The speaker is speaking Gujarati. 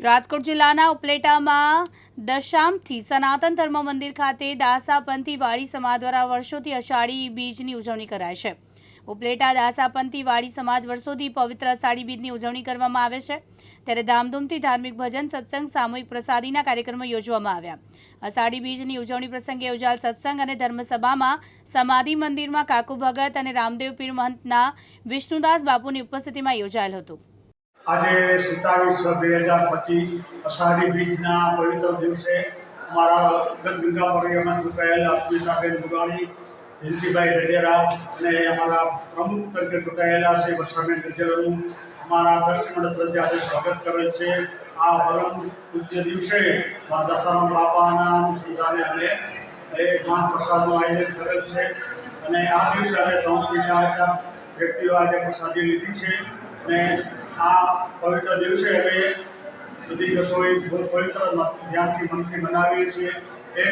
રાજકોટ જિલ્લાના ઉપલેટામાં દશામથી સનાતન ધર્મ મંદિર ખાતે દાસાપંથી વાળી સમાજ દ્વારા વર્ષોથી અષાઢી બીજની ઉજવણી કરાય છે. ઉપલેટા દાસાપંથી વાળી સમાજ વર્ષોથી પવિત્ર અષાઢી બીજની ઉજવણી કરવામાં આવે છે. ત્યારે ધામધૂમથી ધાર્મિક ભજન, સત્સંગ, સામૂહિક પ્રસાદીના કાર્યક્રમો યોજવામાં આવ્યા. અષાઢી બીજની ઉજવણી પ્રસંગે યોજાયેલ સત્સંગ અને ધર્મસભામાં સમાધિ મંદિરમાં કાકુ ભગત અને રામદેવ પીર મહંતના વિષ્ણુદાસ બાપુની ઉપસ્થિતિમાં યોજાયેલ હતું. આજે સત્તાવીસ છ બે હજાર પચીસ અષાઢી બીજના પવિત્ર દિવસે અમારા ગદગંગા પરિવારમાં ચૂંટાયેલા અસ્મિતાબેન મુગાણી જયંતિભાઈ ગજેરા અને અમારા પ્રમુખ તરીકે ચૂંટાયેલા છે વર્ષાબેન ગજેરાનું અમારા ટ્રસ્ટી મંડળ તરફથી આજે સ્વાગત કરેલ છે. આ પરમ પૂજ્ય દિવસે મારા દશારામ બાપાના અનુસંધાને અમે એ મહાપ્રસાદનું આયોજન કરેલ છે અને આ દિવસે અમે ત્રણથી ચાર હજાર વ્યક્તિઓ આજે પ્રસાદી લીધી છે અને આ પવિત્ર દિવસે અમે બધી રસોઈ બહુ પવિત્ર ધ્યાનથી મનથી મનાવીએ છીએ. એ